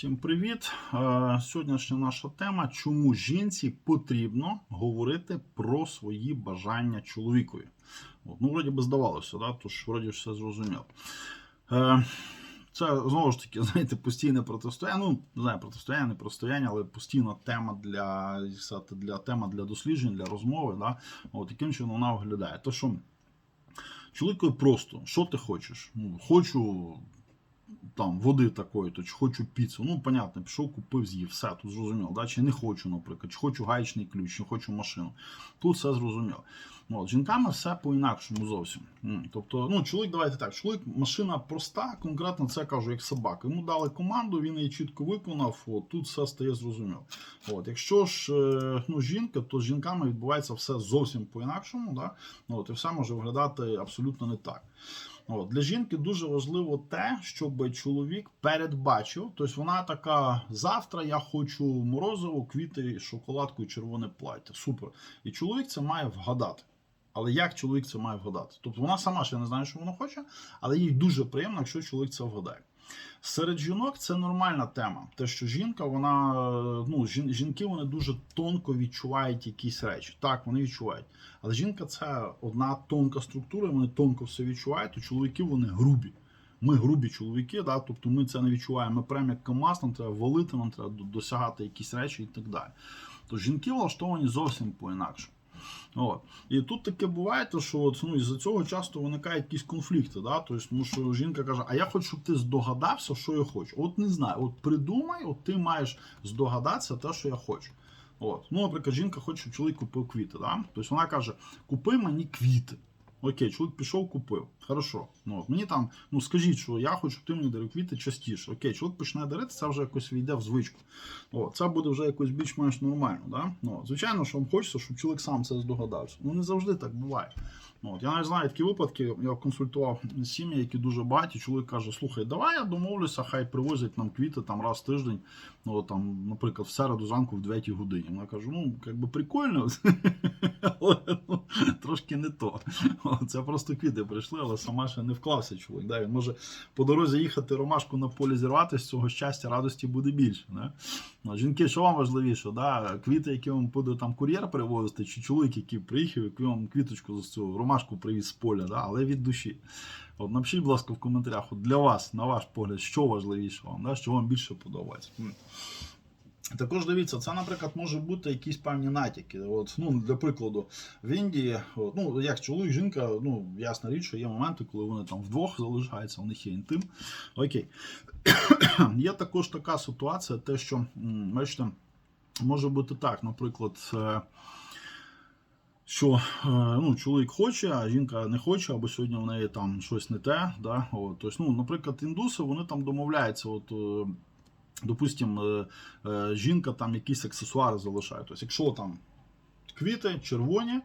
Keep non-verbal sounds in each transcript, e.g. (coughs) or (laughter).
Всім привіт! Е, Сьогоднішня наша тема: чому жінці потрібно говорити про свої бажання чоловікові. От, ну, вроді би здавалося, да? тож вроді все зрозуміло. Е, Це знову ж таки, (laughs) знаєте, постійне протистояння. Ну, не знаю, протистояння, не протистояння, але постійна тема для, для тема для досліджень, для розмови. Да? От яким чином вона виглядає. То що чоловікові просто, що ти хочеш? Ну, хочу там води такої, то чи хочу піцу. Ну, понятно, пішов, купив, з'їв, все тут зрозуміло. Да? Чи не хочу, наприклад, чи хочу гаечний ключ, чи хочу машину. Тут все зрозуміло. Ну, От, жінками все по-інакшому зовсім. Тобто, ну, чоловік, давайте так, чоловік, машина проста, конкретно це кажу, як собака. Йому дали команду, він її чітко виконав, от, тут все стає зрозуміло. От, якщо ж е, ну, жінка, то з жінками відбувається все зовсім по-інакшому, да? ну, от, і все може виглядати абсолютно не так. От, для жінки дуже важливо те, щоб чоловік передбачив. Тобто вона така: завтра я хочу морозиво, квіти, шоколадку і червоне плаття. Супер. І чоловік це має вгадати. Але як чоловік це має вгадати? Тобто вона сама ще не знає, що вона хоче, але їй дуже приємно, якщо чоловік це вгадає. Серед жінок це нормальна тема. Те, що жінка, вона ну жінки вони дуже тонко відчувають якісь речі. Так, вони відчувають. Але жінка це одна тонка структура, вони тонко все відчувають, то чоловіки вони грубі. Ми грубі чоловіки, да? тобто ми це не відчуваємо. Ми прямо як КАМАЗ, нам треба валити, нам треба досягати якісь речі і так далі. То жінки влаштовані зовсім по-інакше. От. І тут таке буває, що от, ну, із-за цього часто виникають якісь конфлікти. Да? Тобто, ну, що жінка каже, а я хочу, щоб ти здогадався, що я хочу. От не знаю, от придумай, от ти маєш здогадатися те, що я хочу. От. Ну, наприклад, жінка хоче, щоб чоловік купив квіти. Да? Тобто вона каже: купи мені квіти. Окей, чоловік пішов, купив. Хорошо. Ну, от, мені там, ну скажіть, що я хочу, щоб ти мені дарив квіти частіше. Окей, чоловік почне дарити, це вже якось війде в звичку. О, це буде вже якось більш-менш нормально. Да? Ну, звичайно, що вам хочеться, щоб чоловік сам це здогадався. Ну не завжди так буває. От, я навіть знаю такі випадки, я консультував сім'ї, які дуже багаті. Чоловік каже: слухай, давай я домовлюся, хай привозять нам квіти там раз в тиждень. Ну, там, наприклад, в середу зранку в 9 годині. Вона каже, ну, як би прикольно, (laughs) але ну, трошки не то. Це просто квіти прийшли, але сама ще не вклався чоловік. Да? Він може по дорозі їхати ромашку на полі зірвати, з цього щастя, радості буде більше. Да? Ну, жінки, що вам важливіше? Да? Квіти, які вам буде там кур'єр привозити, чи чоловік, який приїхав, який вам квіточку з цього ромашку привіз з поля, да? але від душі. От напишіть, будь ласка, в коментарях от для вас, на ваш погляд, що важливіше вам, да? що вам більше подобається. Також дивіться, це, наприклад, може бути якісь певні натяки. От, ну, для прикладу, в Індії, от, ну, як чоловік, жінка, ну, ясна річ, що є моменти, коли вони там вдвох залишаються, у них є інтим. Окей. (coughs) є також така ситуація, те, що, бачите, може бути так, наприклад. Що е, ну, чоловік хоче, а жінка не хоче, або сьогодні в неї там щось не те. Да? От, тобто, ну, наприклад, індуси вони там домовляються. От, е, допустим, е, е, жінка там якісь аксесуари залишає. Тобто, якщо там квіти червоні,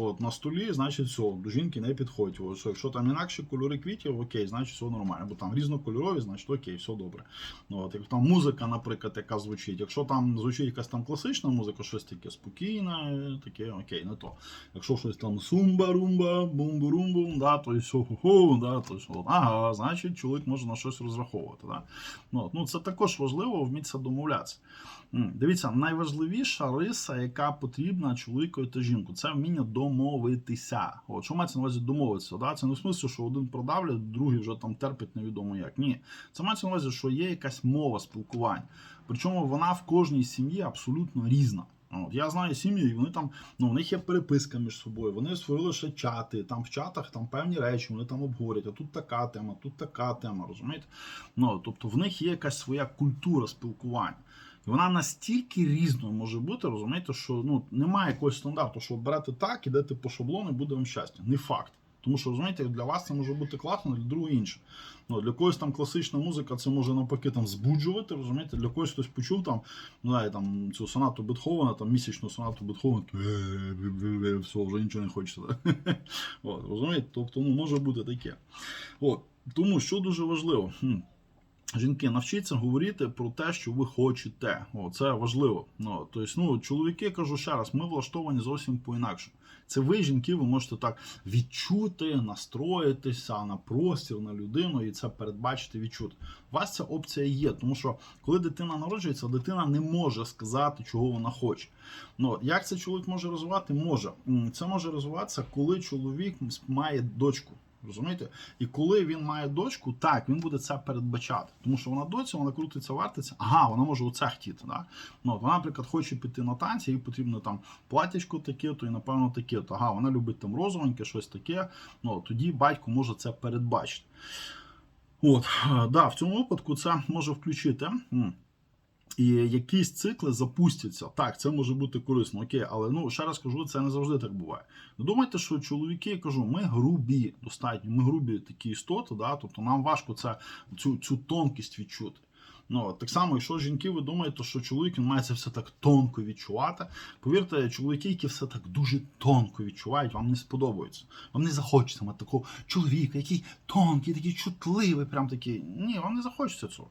от, на столі, значить все, до жінки не підходить. От, що, якщо там інакші кольори квітів, окей, значить все нормально. Бо там різнокольорові, значить окей, все добре. Ну, От, як там музика, наприклад, яка звучить. Якщо там звучить якась там класична музика, щось таке спокійне, таке окей, не то. Якщо щось там сумба-румба, бум-бурум-бум, да, то все ху-ху, да, то що, ага, значить чоловік може на щось розраховувати. Да. Ну, от, ну, це також важливо вмітися домовлятися. Дивіться, найважливіша риса, яка потрібна чоловікові та жінку, це вміння домовитися. От, що мається на увазі домовитися? Да? Це не в смислі, що один продавлює, другий вже там терпить невідомо як. Ні. Це мається на увазі, що є якась мова спілкування. Причому вона в кожній сім'ї абсолютно різна. От, я знаю сім'ї, і вони там, ну, у них є переписка між собою, вони створили ще чати, там в чатах там певні речі, вони там обговорять, а тут така тема, тут така тема, розумієте? Ну, тобто в них є якась своя культура спілкування. І вона настільки різною може бути, розумієте, що ну, немає якогось стандарту, що берете так, ідете по шаблону і буде вам щастя. Не факт. Тому що, розумієте, для вас це може бути класно, для другого інше. Ну, для когось там класична музика, це може навпаки там збуджувати, розумієте, для когось хтось почув там, ну, знає, там цю сонату Бетховена, там місячну сонату Бетховена, все, вже нічого не хочеться. (laughs) От, розумієте? Тобто, ну, може бути таке. От. Тому що дуже важливо. Жінки, навчіться говорити про те, що ви хочете. О, це важливо. Ну, тобто, ну, чоловіки, кажу ще раз, ми влаштовані зовсім по-інакше. Це ви, жінки, ви можете так відчути, настроїтися на простір, на людину і це передбачити, відчути. У вас ця опція є, тому що коли дитина народжується, дитина не може сказати, чого вона хоче. Ну, як це чоловік може розвивати? Може. Це може розвиватися, коли чоловік має дочку. Розумієте? І коли він має дочку, так, він буде це передбачати. Тому що вона доця, вона крутиться, вартиться, ага, вона може оце хотіти. Да? Ну, от вона, наприклад, хоче піти на танці, їй потрібно там платячко таке, то і напевно таке. То ага, вона любить там розовеньке, щось таке. Ну, тоді батько може це передбачити. От, е, да, в цьому випадку це може включити. І якісь цикли запустяться. Так, це може бути корисно, окей, але ну ще раз кажу, це не завжди так буває. Не думайте, що чоловіки, я кажу, ми грубі достатньо, ми грубі такі істоти, да, тобто нам важко це, цю, цю тонкість відчути. Ну, так само, якщо жінки, ви думаєте, що чоловік він має це все так тонко відчувати. Повірте, чоловіки, які все так дуже тонко відчувають, вам не сподобається. Вам не захочеться мати такого чоловіка, який тонкий, такий чутливий, прям такий. Ні, вам не захочеться цього.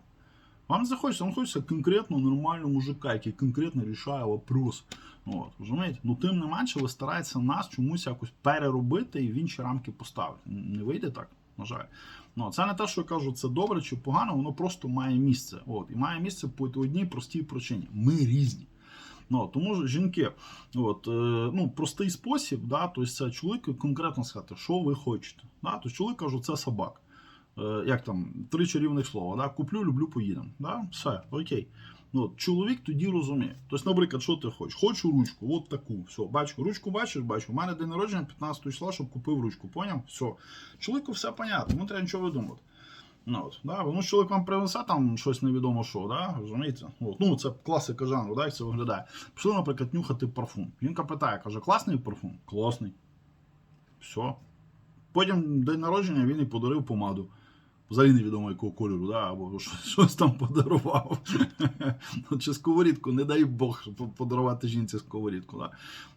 Вам захочеться, вам хочеться конкретно нормального мужика, який конкретно рішає вопрос. От, розумієте? Ну тим не менше, ви стараєтеся нас чомусь якось переробити і в інші рамки поставити. Не вийде так, на жаль. Ну, це не те, що я кажу, це добре чи погано, воно просто має місце. От, і має місце по одній простій причині. Ми різні. Ну, тому жінки, от, е, ну, простий спосіб, да, тобто це чоловіку конкретно сказати, що ви хочете. Да? Тобто чоловік каже, це собак. Е, як там, три чарівних слова. Да? Куплю, люблю, поїдемо. Да? Все, окей. Ну, чоловік тоді розуміє. Тобто, наприклад, що ти хочеш? Хочу ручку, от таку. Все, бачу, ручку бачиш, бачу. У мене день народження 15 числа, щоб купив ручку. Поняв? Все. Чоловіку все понятно, не треба нічого видумувати. Ну, от, да? Що чоловік вам принесе там щось невідомо що, да? розумієте? От, ну, це класика жанру, да? як це виглядає. Пішли, наприклад, нюхати парфум. Жінка питає, каже, класний парфум? Класний. Все. Потім день народження він і подарив помаду. Взагалі невідомо якого кольору, да? або (laughs) щось, там подарував. Ну, Чи сковорідку, не дай Бог, подарувати жінці сковорідку. Да?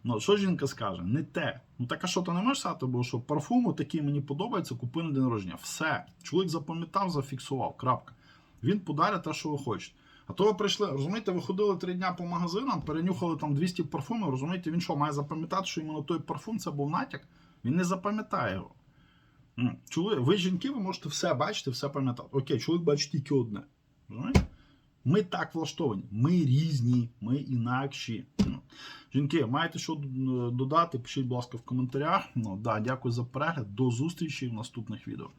Ну, що жінка скаже? Не те. Ну так а що ти не можеш сказати, бо що парфуму такий мені подобається, купи на день народження. Все. Чоловік запам'ятав, зафіксував. Крапка. Він подарить те, що ви хочете. А то ви прийшли, розумієте, ви ходили три дня по магазинам, перенюхали там 200 парфумів, розумієте, він що, має запам'ятати, що іменно той парфум це був натяк? Він не запам'ятає його. Чоловік, ви жінки, ви можете все бачити, все пам'ятати. Окей, чоловік бачить тільки одне. Ми так влаштовані. Ми різні, ми інакші. Ну, Жінки, маєте що додати? Пишіть, будь ласка, в коментарях. Ну, да, дякую за перегляд. До зустрічі в наступних відео.